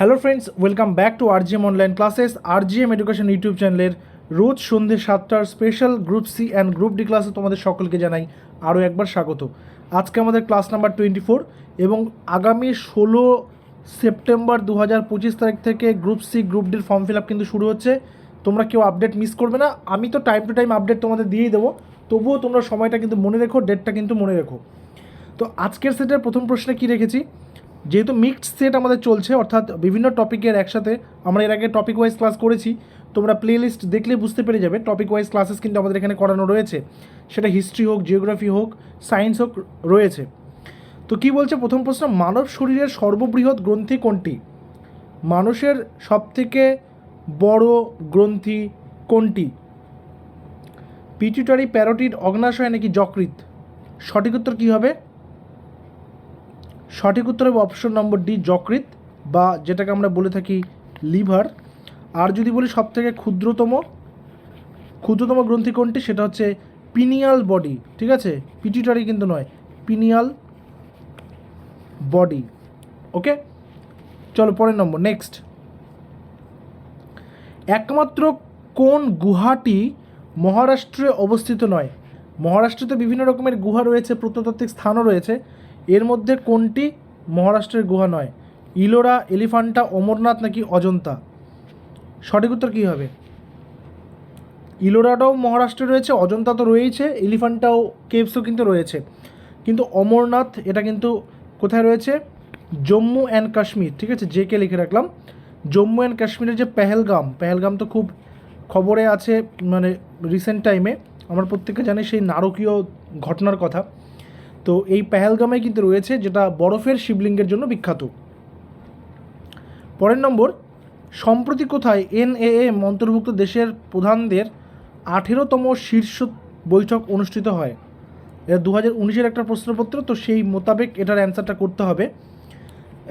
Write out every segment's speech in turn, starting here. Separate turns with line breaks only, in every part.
Hello friends welcome back to RGM online classes RGM education YouTube চ্যানেলের রোজ সন্ধ্যে সাতটার special group C and group D ক্লাসে তোমাদের সকলকে জানাই আরও একবার স্বাগত। আজকে আমাদের ক্লাস নাম্বার টোয়েন্টি ফোর এবং আগামী ষোলো সেপ্টেম্বর দু হাজার পঁচিশ তারিখ থেকে গ্রুপ সি গ্রুপ ডির ফর্ম ফিল আপ কিন্তু শুরু হচ্ছে। তোমরা কেউ আপডেট মিস করবে না। আমি তো টাইম টু টাইম আপডেট তোমাদের দিয়েই দেবো। তবুও তোমরা সময়টা কিন্তু মনে রেখো ডেটটা কিন্তু মনে রেখো। তো আজকের সেটের প্রথম প্রশ্নে কি রেখেছি? যেহেতু মিক্সড সেট আমাদের চলছে, অর্থাৎ বিভিন্ন টপিকের একসাথে আমরা এর আগে টপিক ওয়াইজ ক্লাস করেছি, তোমরা প্লে লিস্ট দেখলে বুঝতে পেরে যাবে টপিক ওয়াইজ ক্লাসেস কিন্তু আমাদের এখানে করানো রয়েছে। সেটা হিস্ট্রি হোক জিওগ্রাফি হোক সায়েন্স হোক, রয়েছে। তো কি বলছে? প্রথম প্রশ্ন, মানব শরীরের সর্ববৃহৎ গ্রন্থি কোনটি? মানুষের সবথেকে বড় গ্রন্থি কোনটি? পিটুটারি প্যারোটিড অগ্নাশয় নাকি যকৃত সঠিক উত্তর কী হবে? সঠিক উত্তর হবে অপশন নম্বর ডি যকৃত বা যেটাকে আমরা বলে থাকি লিভার। আর যদি বলি সব থেকে ক্ষুদ্রতম ক্ষুদ্রতম গ্রন্থি কোনটি? সেটা হচ্ছে পিনিয়াল বডি, ঠিক আছে? পিটিটারি কিন্তু নয়, পিনিয়াল বডি। ওকে? চলো পরের নম্বর, নেক্সট। একমাত্র কোন গুহাটি মহারাষ্ট্রে অবস্থিত নয়? মহারাষ্ট্রে তো বিভিন্ন রকমের গুহা রয়েছে, প্রত্নতাত্ত্বিক স্থানও রয়েছে। এর মধ্যে কোনটি মহারাষ্ট্রের গুহা নয়? ইলোরা এলিফান্টা অমরনাথ নাকি অজন্তা? সঠিক উত্তর কী হবে? ইলোরাটাও মহারাষ্ট্রে রয়েছে, অজন্তা তো রয়েছে এলিফান্টাও কেভসও কিন্তু রয়েছে। কিন্তু অমরনাথ, এটা কিন্তু কোথায় রয়েছে? জম্মু অ্যান্ড কাশ্মীর, ঠিক আছে? জে কে লিখে রাখলাম। জম্মু অ্যান্ড কাশ্মীরের যে পেহেলগাম পেহেলগাম তো খুব খবরে আছে মানে রিসেন্ট টাইমে আমরা প্রত্যেকে জানি সেই নারকীয় ঘটনার কথা। তো এই পেহেলগামে কিন্তু রয়েছে, যেটা বরফের শিবলিঙ্গের জন্য বিখ্যাত। পরের নম্বর, সম্প্রতি কোথায় এনএএ অন্তর্ভুক্ত দেশের প্রধানদের আঠেরোতম শীর্ষ বৈঠক অনুষ্ঠিত হয়? এটা দু হাজার উনিশের একটা প্রশ্নপত্র, তো সেই মোতাবেক এটার অ্যান্সারটা করতে হবে।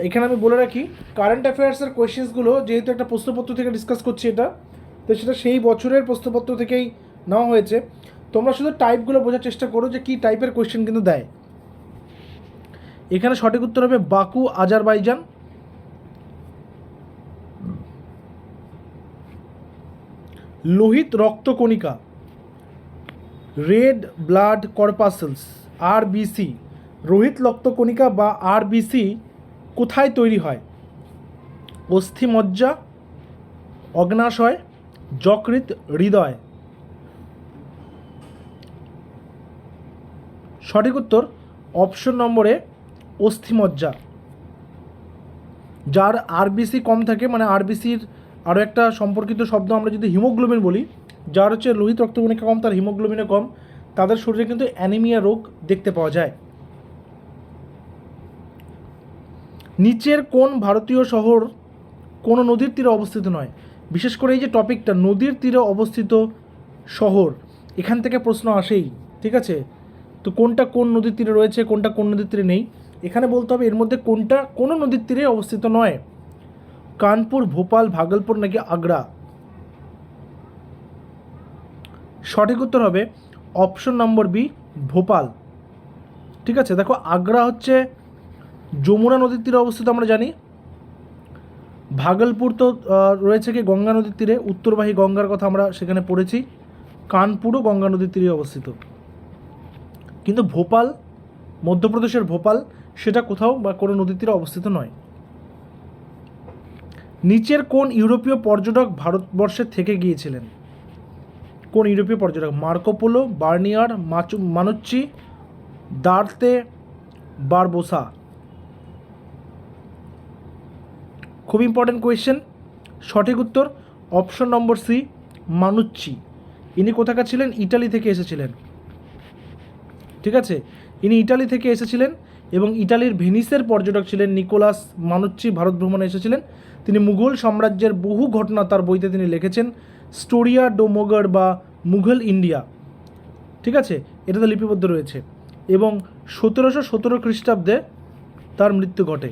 এখানে আমি বলে রাখি কারেন্ট অ্যাফেয়ার্সের কোয়েশ্চেন্সগুলো যেহেতু একটা প্রশ্নপত্র থেকে ডিসকাস করছি এটা, তো সেটা সেই বছরের প্রশ্নপত্র থেকেই নেওয়া হয়েছে। তোমরা শুধু টাইপগুলো বোঝার চেষ্টা করো যে কী টাইপের কোয়েশ্চেন কিন্তু দেয়। এখানে সঠিক উত্তর হবে বাকু, আজারবাইজান। লোহিত রক্তকণিকা, রেড ব্লাড কর্পাসেলস আরবিসি রোহিত রক্তকণিকা বা আরবিসি কোথায় তৈরি হয়? অস্থিমজ্জা, অগ্নাশয় যকৃত হৃদয়। সঠিক উত্তর অপশন নম্বরে অস্থিমজ্জা, যার আরবিসি কম থাকে মানে আরবিসির আরও একটা সম্পর্কিত শব্দ আমরা যদি হিমোগ্লোবিন বলি, যার হচ্ছে লোহিত রক্তকণিকা কম, তার হিমোগ্লোবিনও কম, তাদের শরীরে কিন্তু অ্যানিমিয়া রোগ দেখতে পাওয়া যায়। নিচের কোন ভারতীয় শহর কোনো নদীর তীরে অবস্থিত নয়? বিশেষ করে এই যে টপিকটা, নদীর তীরে অবস্থিত শহর, এখান থেকে প্রশ্ন আসেই, ঠিক আছে? তো কোনটা কোন নদীর তীরে রয়েছে, কোনটা কোন নদীর তীরে নেই? এখানে বলতে হবে এর মধ্যে কোনটা, কোনো নদীর তীরে অবস্থিত নয়। কানপুর, ভোপাল, ভাগলপুর নাকি আগ্রা? সঠিক উত্তর হবে অপশন নম্বর বি, ভোপাল। ঠিক আছে, দেখো আগ্রা হচ্ছে যমুনা নদীর তীরে অবস্থিত, আমরা জানি। ভাগলপুর তো রয়েছে কি গঙ্গা নদীর তীরে, উত্তরবাহী গঙ্গার কথা আমরা সেখানে পড়েছি। কানপুরও গঙ্গা নদীর তীরে অবস্থিত। কিন্তু ভোপাল, মধ্যপ্রদেশের ভোপাল সেটা কোথাও বা কোনো নদীর তীরে অবস্থিত নয়। নিচের কোন ইউরোপীয় পর্যটক ভারতবর্ষে থেকে গিয়েছিলেন? কোন ইউরোপীয় পর্যটক? মার্কোপোলো বার্নিয়ার, মাচু, মানুচ্চি, দার্তে, বারবোসা। খুব ইম্পর্টেন্ট কোয়েশ্চেন সঠিক উত্তর অপশন নম্বর সি মানুচ্চি। ইনি কোথাকার ছিলেন? ইটালি থেকে এসেছিলেন। ঠিক আছে? ইনি ইটালি থেকে এসেছিলেন। এবং ইটালির ভেনিসের পর্যটক ছিলেন নিকোলাস মানুচ্চি, ভারত ভ্রমণে এসেছিলেন। তিনি মুঘল সাম্রাজ্যের বহু ঘটনা তার বইতে তিনি লিখেছেন, স্টোরিয়া ডো মোগর বা মুঘল ইন্ডিয়া। ঠিক আছে? এটাতে লিপিবদ্ধ রয়েছে। এবং সতেরোশো সতেরো খ্রিস্টাব্দে তার মৃত্যু ঘটে।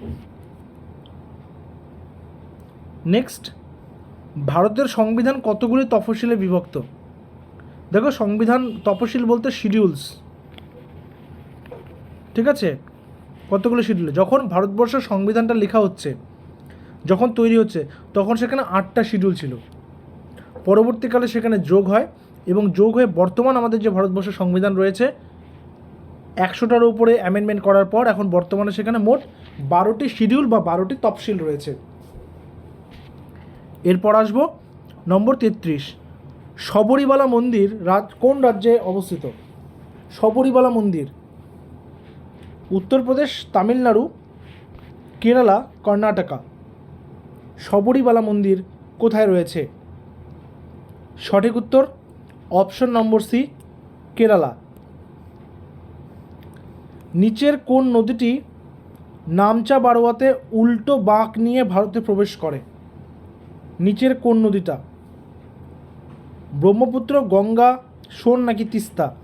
নেক্সট ভারতের সংবিধান কতগুলি তফসিলে বিভক্ত? দেখো, সংবিধান তপশিল বলতে শিডিউলস। ঠিক আছে? কতগুলো শিডিউলে যখন ভারতবর্ষের সংবিধানটা লেখা হচ্ছে, যখন তৈরি হচ্ছে, তখন সেখানে আটটা শিডিউল ছিল। পরবর্তীকালে সেখানে যোগ হয় এবং যোগ হয়ে বর্তমান আমাদের যে ভারতবর্ষের সংবিধান রয়েছে, একশোটার উপরে অ্যামেন্ডমেন্ট করার পর এখন বর্তমানে সেখানে মোট বারোটি শিডিউল বা বারোটি তফসিল রয়েছে। এরপর আসব নম্বর তেত্রিশ। শবরীবালা মন্দির রাজ, কোন রাজ্যে অবস্থিত? শবরীবালা মন্দির। উত্তরপ্রদেশ তামিলনাড়ু, কেরালা, কর্ণাটকা। শবরীবালা মন্দির কোথায় রয়েছে? সঠিক উত্তর অপশন নম্বর সি, কেরালা। নিচের কোন নদীটি নামচা বারোয়াতে উল্টো বাঁক নিয়ে ভারতে প্রবেশ করে? নিচের কোন নদীটা? ব্রহ্মপুত্র, গঙ্গা, সোন নাকি তিস্তা?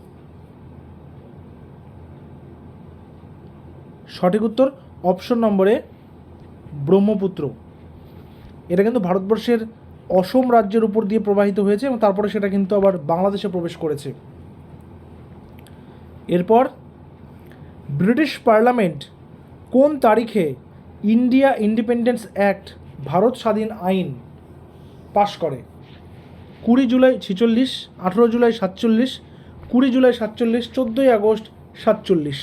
সঠিক উত্তর অপশন নম্বরে ব্রহ্মপুত্র। এটা কিন্তু ভারতবর্ষের অসম রাজ্যের উপর দিয়ে প্রবাহিত হয়েছে এবং তারপরে সেটা কিন্তু আবার বাংলাদেশে প্রবেশ করেছে। এরপর, ব্রিটিশ পার্লামেন্ট কোন তারিখে ইন্ডিয়া ইন্ডিপেন্ডেন্স অ্যাক্ট, ভারত স্বাধীন আইন, পাশ করে? কুড়ি জুলাই ছেচল্লিশ, আঠেরো জুলাই সাতচল্লিশ, কুড়ি জুলাই সাতচল্লিশ, চোদ্দোই আগস্ট সাতচল্লিশ।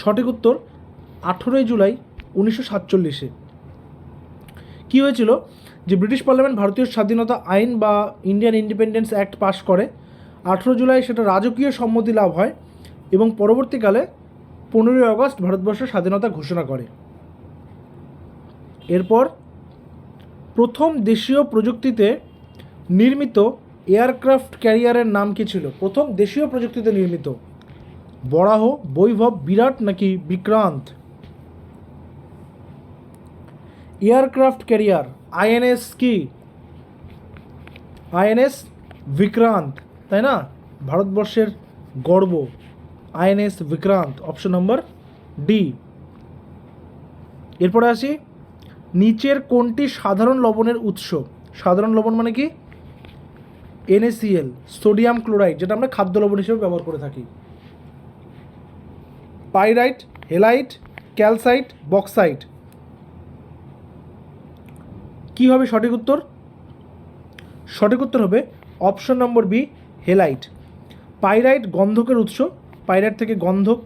সঠিক উত্তর আঠেরোই জুলাই উনিশশো সাতচল্লিশে। কী হয়েছিল? যে ব্রিটিশ পার্লামেন্ট ভারতীয় স্বাধীনতা আইন বা ইন্ডিয়ান ইন্ডিপেন্ডেন্স অ্যাক্ট পাশ করে, আঠেরো জুলাই সেটা রাজকীয় সম্মতি লাভ হয় এবং পরবর্তীকালে পনেরোই আগস্ট ভারতবর্ষের স্বাধীনতা ঘোষণা করে। এরপর প্রথম দেশীয় প্রযুক্তিতে নির্মিত এয়ারক্রাফট ক্যারিয়ারের নাম কী ছিল? প্রথম দেশীয় প্রযুক্তিতে নির্মিত বরাহ বৈভব, বিরাট নাকি বিক্রান্ত? এয়ারক্রাফট ক্যারিয়ার, আইএনএস কি? আইএনএস বিক্রান্ত, তাই না? ভারতবর্ষের গর্ব, INS Vikrant, option number D. এরপরে আসি, নিচের কোনটি সাধারণ লবণের উৎস? সাধারণ লবণ মানে কি? এনএসিএল সোডিয়াম ক্লোরাইড যেটা আমরা খাদ্য লবণ হিসেবে ব্যবহার করে থাকি। Pyrite, halite, calcite, bauxite. কি হবে সঠিক উত্তর? সঠিক উত্তর হবে option number B, halite. Pyrite গন্ধকের উৎস। পাইরাইট থেকে গন্ধক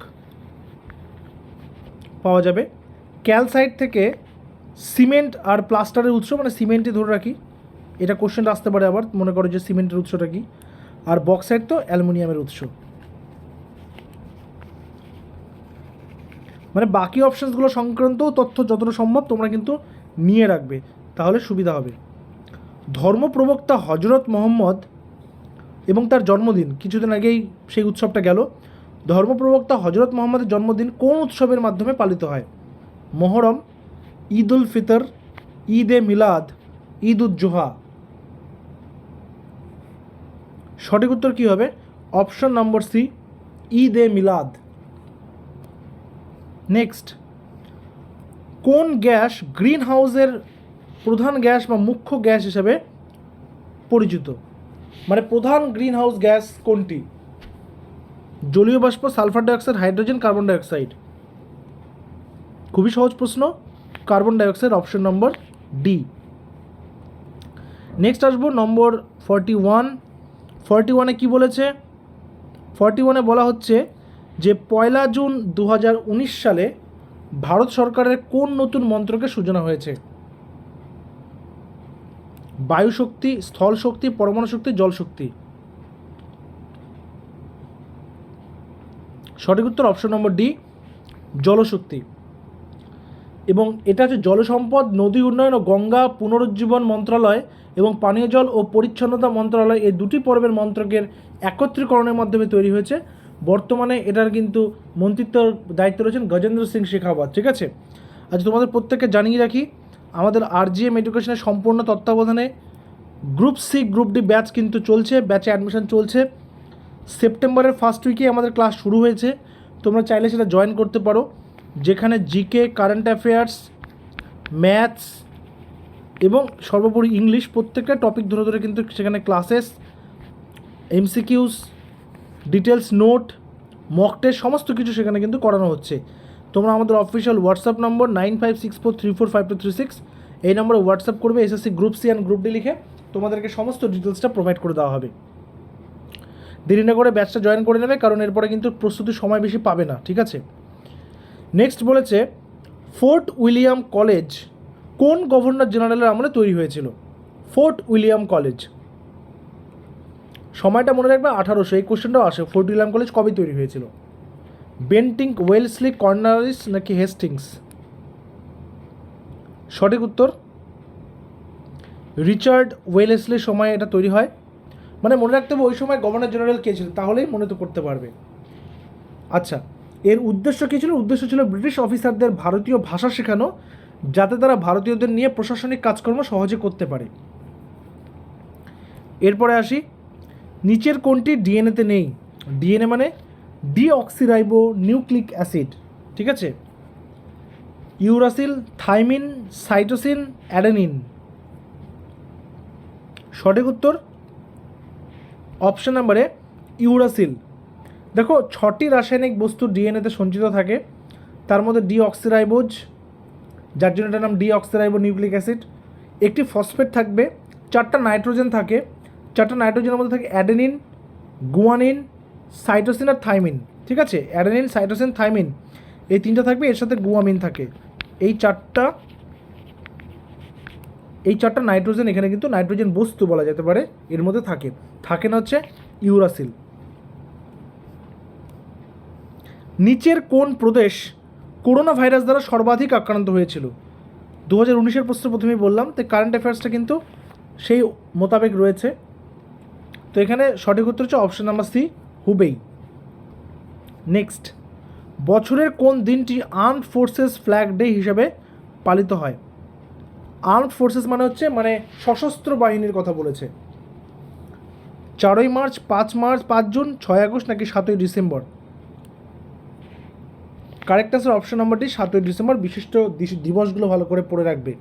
পাওয়া যাবে। ক্যালসাইট থেকে সিমেন্ট আর প্লাস্টারের উৎস মানে সিমেন্টই ধরে রাখি। এটা কোশ্চেন আসতে পারে আবার, মনে করো যে সিমেন্টের উৎসটা কি? আর বক্সাইট তো অ্যালুমিনিয়ামের উৎস। মানে বাকি অপশানসগুলো সংক্রান্ত তথ্য যতটা সম্ভব তোমরা কিন্তু নিয়ে রাখবে, তাহলে সুবিধা হবে। ধর্ম প্রবক্তা হজরত মোহাম্মদ এবং তার জন্মদিন, কিছুদিন আগেই সেই উৎসবটা গেল। ধর্মপ্রবক্তা হজরত মোহাম্মদের জন্মদিন কোন উৎসবের মাধ্যমে পালিত হয়? মহরম ঈদ উল ফিতর, ঈদ এ মিলাদ, ঈদ উজ্জোহা সঠিক উত্তর কী হবে? Option number C, Eid e Milad. Next কোন গ্যাস গ্রিন হাউসের প্রধান গ্যাস বা মুখ্য গ্যাস হিসেবে পরিচিত? মানে প্রধান গ্রিন হাউস গ্যাস কোনটি? জলীয় বাষ্প, sulphur dioxide, hydrogen, carbon dioxide. খুবই সহজ প্রশ্ন। Carbon dioxide option number D. Next আসব নম্বর ফর্টি ওয়ান। ফর্টি ওয়ানে কী বলেছে? ফর্টি ওয়ানে বলা হচ্ছে যে পয়লা জুন দু হাজার উনিশ সালে ভারত সরকারের কোন নতুন মন্ত্রকে সূচনা হয়েছে? বায়ু শক্তি স্থল শক্তি পরমাণু শক্তি, জল শক্তি। সঠিক উত্তর অপশন নম্বর ডি, জলশক্তি। এবং এটা হচ্ছে জলসম্পদ, নদী উন্নয়ন ও গঙ্গা পুনরুজ্জীবন মন্ত্রণালয় এবং পানীয় জল ও পরিচ্ছন্নতা মন্ত্রণালয় এই দুটি পর্বের মন্ত্রকের একত্রীকরণের মাধ্যমে তৈরি হয়েছে। বর্তমানে এটার কিন্তু মন্ত্রিত্বর দায়িত্ব রয়েছেন গজেন্দ্র সিং শেখাওয়াত, ঠিক আছে? আচ্ছা তোমাদের প্রত্যেককে জানিয়ে রাখি, আমাদের আর জি এম এডুকেশনের সম্পূর্ণ তত্ত্বাবধানে group C group D batch কিন্তু চলছে ব্যাচে অ্যাডমিশন চলছে। সেপ্টেম্বরের ফার্স্ট উইকে আমাদের ক্লাস শুরু হয়েছে, তোমরা চাইলে সেটা জয়েন করতে পারো। যেখানে জিকে কারেন্ট অ্যাফেয়ার্স ম্যাথস এবং সর্বোপরি ইংলিশ প্রত্যেকটা টপিক ধরে ধরে কিন্তু সেখানে classes MCQs details note mock test সমস্ত কিছু সেখানে কিন্তু করানো হচ্ছে। তোমরা আমাদের official WhatsApp number nine five six four three four five two three six এই নম্বরে হোয়াটসঅ্যাপ করবে SSC group C and group D লিখে তোমাদেরকে সমস্ত ডিটেলসটা প্রোভাইড করে দেওয়া হবে। দেরি না করে ব্যাচটা জয়েন করে নেবে, কারণ এরপরে কিন্তু প্রস্তুতি সময় বেশি পাবে না, ঠিক আছে? নেক্সট বলেছে ফোর্ট উইলিয়াম কলেজ কোন গভর্নর জেনারেলের আমলে তৈরি হয়েছিল? ফোর্ট উইলিয়াম কলেজ সময়টা মনে রাখবে আঠারোশো এই কোশ্চেনটাও আসে। ফোর্ট উইলিয়াম কলেজ কবে তৈরি হয়েছিল? বেন্টিং, ওয়েলসলি, কর্নারিস নাকি হেস্টিংস? সঠিক উত্তর? রিচার্ড ওয়েলেসলির সময় এটা তৈরি হয়। মানে মনে রাখতে হবে ওই সময় গভর্নর জেনারেল কে ছিল তাহলেই মনে তো করতে পারবে। আচ্ছা এর উদ্দেশ্য কী ছিল? উদ্দেশ্য ছিল ব্রিটিশ অফিসারদের ভারতীয় ভাষা শেখানো, যাতে তারা ভারতীয়দের নিয়ে প্রশাসনিক কাজকর্ম সহজে করতে পারে। এরপরে আসি। নিচের কোনটি ডিএনএতে নেই? ডিএনএ মানে ডিঅক্সিরাইবো নিউক্লিক অ্যাসিড, ঠিক আছে? Uracil, thymine, cytosine, adenine. সঠিক উত্তর? অপশন নাম্বারে ইউরাসিল। দেখো, ছটি রাসায়নিক বস্তু ডিএনএতে সঞ্চিত থাকে। তার মধ্যে ডিঅক্সিরাইবোজ, যার জন্য এটার নাম ডিঅক্সিরাইবো নিউক্লিক অ্যাসিড। একটি ফসফেট থাকবে, চারটা নাইট্রোজেন থাকে। চারটা নাইট্রোজেনের মধ্যে থাকে অ্যাডেনিন, গুয়ানিন, সাইটোসিন আর থাইমিন, ঠিক আছে? অ্যাডেনিন, সাইটোসিন, থাইমিন, এই তিনটা থাকবে, এর সাথে গুয়ামিন থাকে। এই চারটা এই চারটা নাইট্রোজেন এখানে কিন্তু নাইট্রোজেন বস্তু বলা যেতে পারে, এর মধ্যে থাকে। থাকে না হচ্ছে ইউরাসিল। নিচের কোন প্রদেশ করোনা ভাইরাস দ্বারা সর্বাধিক আক্রান্ত হয়েছিল? দু হাজার উনিশের প্রশ্ন প্রথমেই বললাম, তো কারেন্ট অ্যাফেয়ার্সটা কিন্তু সেই মোতাবেক রয়েছে। তো এখানে সঠিক উত্তর হচ্ছে option number C Hubei next বছরের কোন দিনটি আর্মড ফোর্সেস ফ্ল্যাগ ডে হিসেবে পালিত হয়? আর্মড ফোর্সেস মানে হচ্ছে মানে সশস্ত্র বাহিনীর কথা বলেছে। চারই মার্চ, পাঁচ মার্চ, পাঁচ জুন, ছয় আগস্ট নাকি সাতই ডিসেম্বর? কারেক্ট আনসার অপশন নাম্বারটি সাতই ডিসেম্বর। বিশিষ্ট দিবসগুলো ভালো করে পড়ে রাখবে।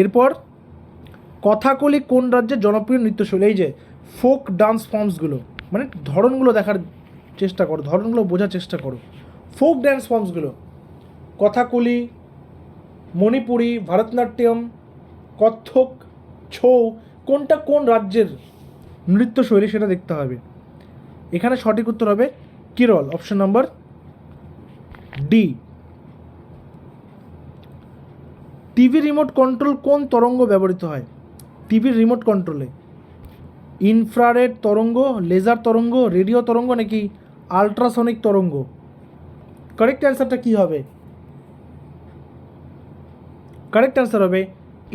এরপর কথাকলি কোন রাজ্যের জনপ্রিয় নৃত্যশৈলী? এই যে ফোক ডান্স ফর্মসগুলো মানে ধরনগুলো দেখার চেষ্টা করো, ধরনগুলো বোঝার চেষ্টা করো। ফোক ড্যান্স ফর্মসগুলো, কথাকলি, মণিপুরি, ভারতনাট্যম, কত্থক, ছৌ, কোনটা কোন রাজ্যের নৃত্যশৈলী সেটা দেখতে হবে। এখানে সঠিক উত্তর হবে Kerala option number D TV remote control কোন তরঙ্গ ব্যবহৃত হয়? টিভির রিমোট কন্ট্রোলে। ইনফ্রারেড তরঙ্গ, লেজার তরঙ্গ, রেডিও তরঙ্গ নাকি আলট্রাসনিক তরঙ্গ? কারেক্ট অ্যান্সারটা কী হবে? কারেক্ট অ্যান্সার হবে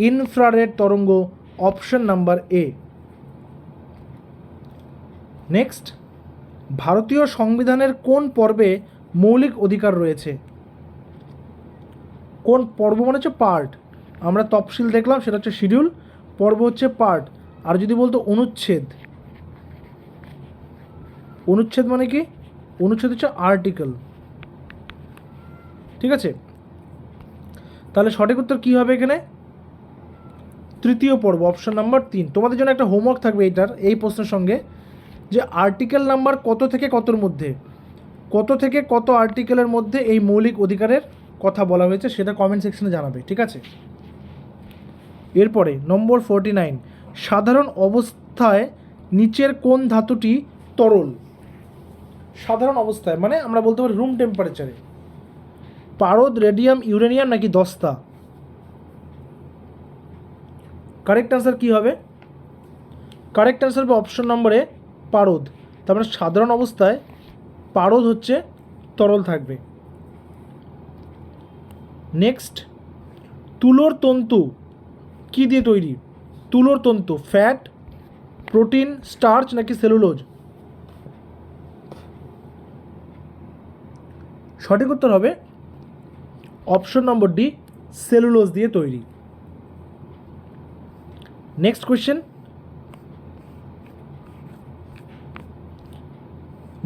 ইনফ্রারেড তরঙ্গ অপশন নাম্বার এ নেক্সট ভারতীয় সংবিধানের কোন পর্বে মৌলিক অধিকার রয়েছে? কোন পর্ব মানে হচ্ছে পার্ট আমরা তফসিল দেখলাম, সেটা হচ্ছে শিডিউল পর্ব হচ্ছে পার্ট। আর যদি বলতো অনুচ্ছেদ। অনুচ্ছেদ মানে কি? অনুচ্ছেদ হচ্ছে আর্টিকেল ঠিক আছে? তাহলে সঠিক উত্তর কী হবে এখানে? তৃতীয় পর্ব অপশন নাম্বার তিন। তোমাদের জন্য একটা হোমওয়ার্ক থাকবে এটার এই প্রশ্নের সঙ্গে। যে আর্টিকেল নাম্বার কত থেকে কতর মধ্যে? কত থেকে কত আর্টিকেলের মধ্যে এই মৌলিক অধিকারের কথা বলা হয়েছে সেটা কমেন্ট সেকশনে জানাবে, ঠিক আছে? এরপরে নম্বর ফোরটি নাইন সাধারণ অবস্থায় নিচের কোন ধাতুটি তরল? সাধারণ অবস্থায় মানে আমরা বলতে পারি রুম টেম্পারেচারে পারদ রেডিয়াম ইউরেনিয়াম নাকি দস্তা? কারেক্ট অ্যান্সার কী হবে? কারেক্ট অ্যান্সার হবে অপশন নম্বরে পারদ। তার মানে সাধারণ অবস্থায় পারদ হচ্ছে তরল থাকবে। নেক্সট তুলোর তন্তু। কি দিয়ে তৈরি? তুলোর তন্তু ফ্যাট প্রোটিন স্টার্চ নাকি সেলুলোজ সঠিক উত্তর হবে অপশন নম্বর ডি সেলুলোজ দিয়ে তৈরি। নেক্সট কোয়েশ্চেন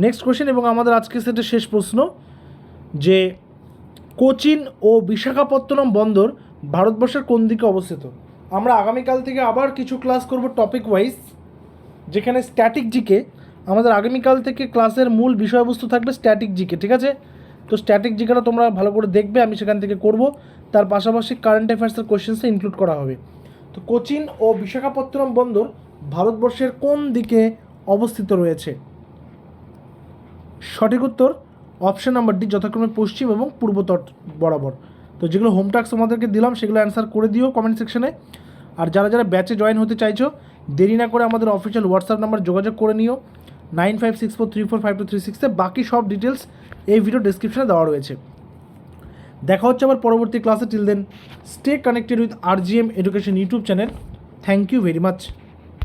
নেক্সট কোয়েশ্চেন এবং আমাদের আজকে সেটা শেষ প্রশ্ন যে কোচিন ও বিশাখাপত্তনম বন্দর ভারতবর্ষের কোন দিকে অবস্থিত? আমরা আগামীকাল থেকে আবার কিছু ক্লাস করব টপিক ওয়াইজ যেখানে স্ট্যাটিক জিকে আমাদের আগামীকাল থেকে ক্লাসের মূল বিষয়বস্তু থাকবে স্ট্যাটিক জিকে ঠিক আছে? তো স্ট্যাটিক জিকাটা তোমরা ভালো করে দেখবে, আমি সেখান থেকে করব। তার পাশাপাশি কারেন্ট অ্যাফেয়ার্সের কোশ্চেন্সে ইনক্লুড করা হবে। তো কোচিন ও বিশাখাপত্তনম বন্দর ভারতবর্ষের কোন দিকে অবস্থিত রয়েছে? সঠিক উত্তর অপশন নাম্বারটি যথাক্রমে পশ্চিম এবং পূর্ব তট বরাবর। তো যেগুলো হোম টাস্ক তোমাদেরকে দিলাম, সেগুলো অ্যান্সার করে দিও কমেন্ট সেকশনে আর যারা যারা ব্যাচে জয়েন হতে চাইছো, দেরি না করে আমাদের অফিসিয়াল হোয়াটসঅ্যাপ নাম্বার যোগাযোগ করে নিও। Nine five six four three four five two three সিক্সে বাকি সব ডিটেলস এই ভিডিও ডিসক্রিপশনে দেওয়া রয়েছে। দেখা হচ্ছে আবার পরবর্তী ক্লাসে till then stay connected with R G M education YouTube channel thank you very much